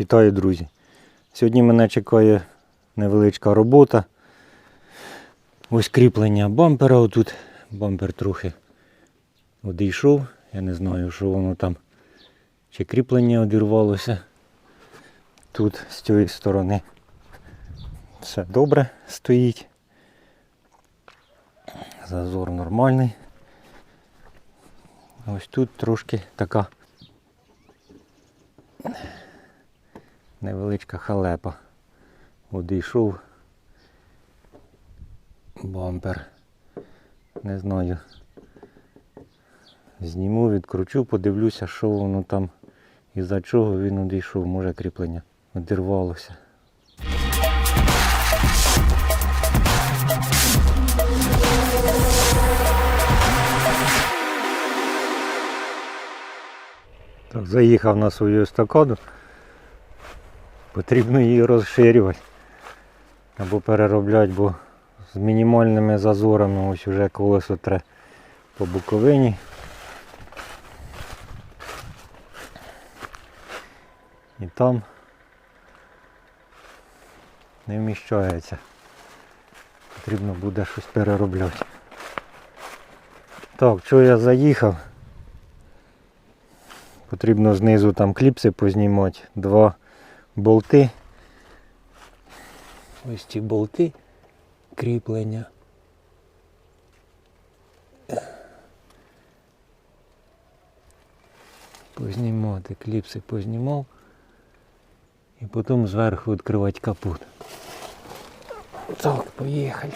Вітаю, друзі! Сьогодні мене чекає невеличка робота. Ось кріплення бампера отут. Бампер трохи одійшов. Я не знаю, що воно там. Чи кріплення одірвалося. Тут з цієї сторони все добре стоїть. Зазор нормальний. Ось тут трошки така невеличка халепа. Одійшов бампер. Не знаю. Зніму, відкручу, подивлюся, що воно там і за чого він одійшов. Може кріплення одірвалося. Так, заїхав на свою естакаду. Потрібно її розширювати або переробляти, бо з мінімальними зазорами ось вже колесо тре по боковині. І там не вміщається. Потрібно буде щось переробляти. Так, що я заїхав? Потрібно знизу там кліпси познімати. Два болти. Ось ці болти кріплення. Познімати, кліпси познімав. І потім зверху відкривати капот. Так, поїхали.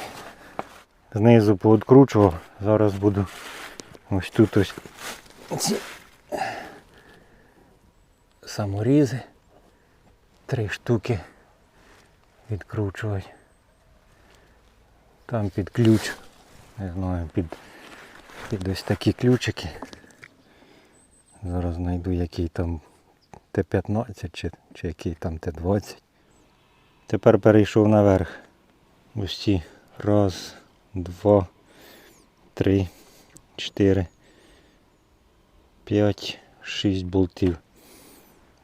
Знизу пооткручував. Зараз буду ось тут ось ці саморізи. Три штуки відкручувати. Там під ключ. Не знаю, під, під ось такі ключики. Зараз знайду який там Т-15 чи, чи який там Т-20. Тепер перейшов наверх. Ось ці. Раз, два, три, чотири, п'ять, шість болтів.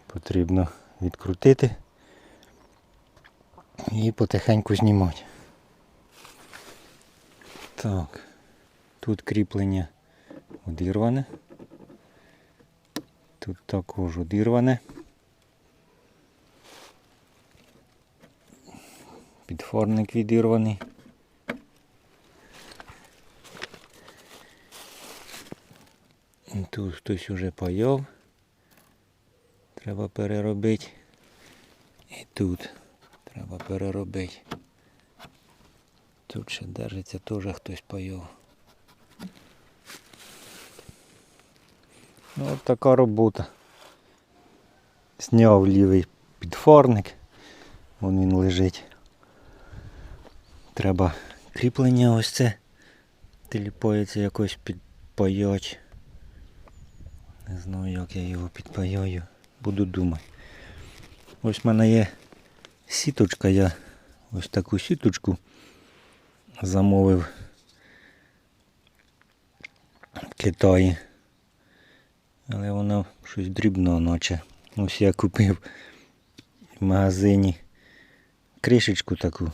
Потрібно відкрутити і потихеньку знімати. Так, тут кріплення одірване. Тут також одірване. Підфорник відірваний. Тут хтось уже паяв. Треба переробити. І тут треба переробити. Тут ще держиться теж хтось паяв. Ну, от така робота. Зняв лівий підфорник. Вон він лежить. Треба кріплення ось це. Теліпається якось підпаять. Не знаю як я його підпаяю. Буду думати. Ось в мене є сіточка, я ось таку сіточку замовив в Китаї. Але вона щось дрібно наче. Ось я купив в магазині кришечку таку.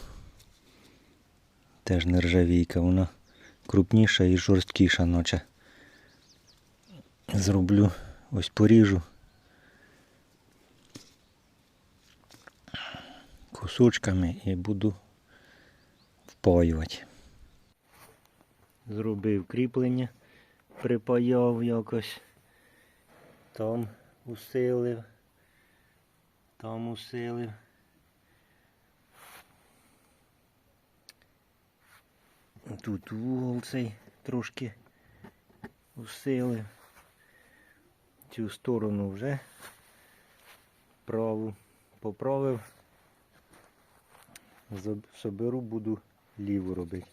Теж нержавійка, вона крупніша і жорсткіша наче. Зроблю, ось поріжу. Кусочками і буду впаювати. Зробив кріплення, припаяв якось. Там усилив, там усилив. Тут вугол цей трошки усилив. Цю сторону вже праву поправив. Соберу, буду ліву робити.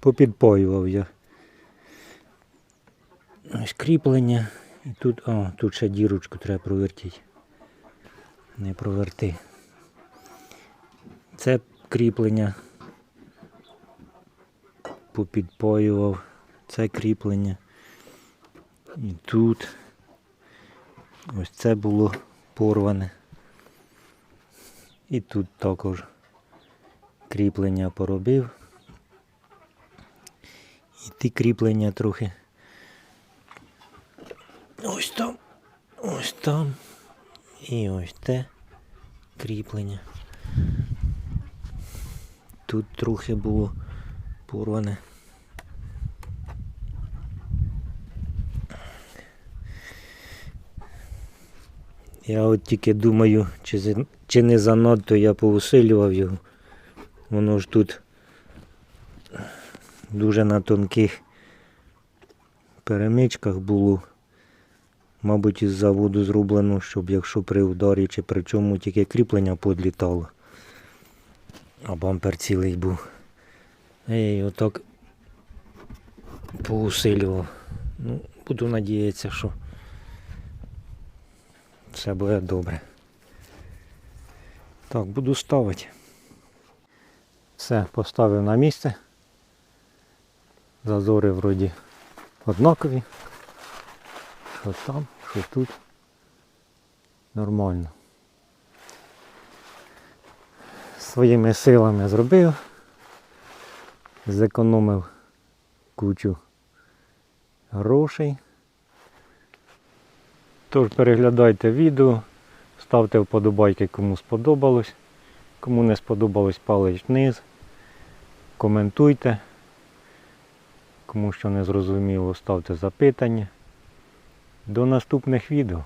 Попідпоював я. Ось кріплення. І тут, о, тут ще дірочку треба провертіти. Не проверти. Це кріплення попідпоював. Це кріплення. І тут. Ось це було порване. І тут також кріплення поробив. І ті кріплення трохи. Ось там. Ось там. І ось те кріплення. Тут трохи було порване. Я от тільки думаю, чи, чи не занадто я поусилював його. Воно ж тут дуже на тонких перемичках було. Мабуть, із заводу зроблено, щоб якщо при ударі чи при чому тільки кріплення подлітало. А бампер цілий був. Ей, отак поусилював. Ну, буду надіятися, що все буде добре. Так, буду ставити. Все, поставив на місце. Зазори вроді однакові. Що там, що тут. Нормально. Своїми силами зробив. Зекономив кучу грошей. Тож переглядайте відео, ставте вподобайки, кому сподобалось. Кому не сподобалось, палець вниз. Коментуйте. Кому що не зрозуміло, ставте запитання. До наступних відео.